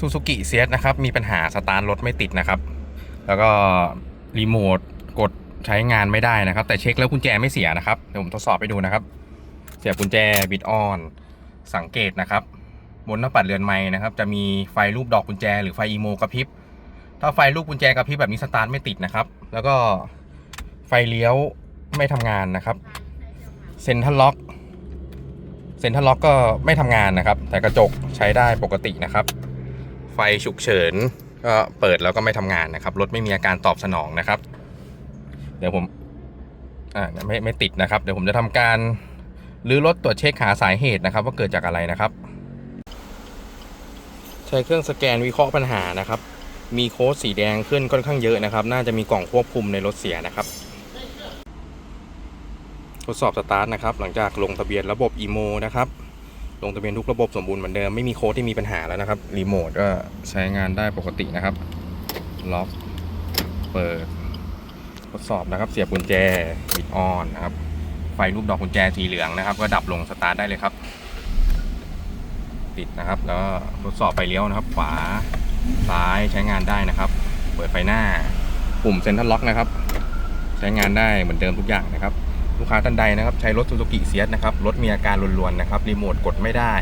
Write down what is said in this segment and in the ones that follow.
ซูซูกิเซียนะครับ มีปัญหาสตาร์ทรถไม่ติดนะครับ แล้วก็รีโมทกดใช้งานไม่ได้นะครับ แต่เช็คแล้วกุญแจไม่เสียนะครับ เดี๋ยวผมทดสอบให้ดูนะครับ เสียบกุญแจบิดออน สังเกตนะครับ บนหน้าปัดเรือนไม้นะครับ จะมีไฟรูปดอกกุญแจหรือไฟอีโมกระพริบ ถ้าไฟลูกกุญแจกระพริบแบบนี้สตาร์ทไม่ติดนะครับ แล้วก็ไฟเลี้ยวไม่ทำงานนะครับ เซ็นทรัลล็อก เซ็นทรัลล็อกก็ไม่ทำงานนะครับ แต่กระจกใช้ได้ปกตินะครับ ไฟฉุกเฉินก็เปิดแล้วก็ไม่ทำงานนะครับ รถไม่มีอาการตอบสนองนะครับ เดี๋ยวผมอ่าไม่ไม่ติดนะครับ เดี๋ยวผมจะทำการรื้อรถตรวจเช็คหาสาเหตุนะครับ ว่าเกิดจากอะไรนะครับ ใช้เครื่องสแกนวิเคราะห์ปัญหานะครับ มีโค้ดสีแดงขึ้นค่อนข้างเยอะนะครับ น่าจะมีกล่องควบคุมในรถเสียนะครับ ทดสอบสตาร์ทนะครับ หลังจากลงทะเบียนระบบ EMO นะครับ ลงทะเบียนทุกระบบสมบูรณ์เหมือนเดิมไม่มีโค้ดที่มีปัญหาแล้วนะครับรีโมทก็ใช้งานได้ปกตินะครับล็อกเปิดทดสอบนะครับ เสียบกุญแจบิดออนนะครับ ไฟรูปดอกกุญแจสีเหลืองนะครับ ก็ดับลงสตาร์ทได้เลยครับ ติดนะครับ แล้วทดสอบไฟเลี้ยวนะครับ ขวาซ้ายใช้งานได้นะครับ เปิดไฟหน้าปุ่มเซ็นทรัลล็อกนะครับ ใช้งานได้เหมือนเดิมทุกอย่างนะครับ ลูกค้าท่านใดนะครับ ใช้รถซูซูกิเซียสนะครับ รถมีอาการรวนๆนะครับ รีโมทกดไม่ได้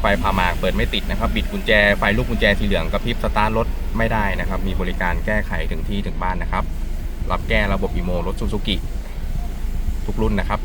ไฟพามากเปิดไม่ติดนะครับ บิดกุญแจ ไฟลูกกุญแจสีเหลืองกระพริบสตาร์ทรถไม่ได้นะครับ มีบริการแก้ไขถึงที่ถึงบ้านนะครับ รับแก้ระบบอีโมรถซูซูกิทุกรุ่นนะครับ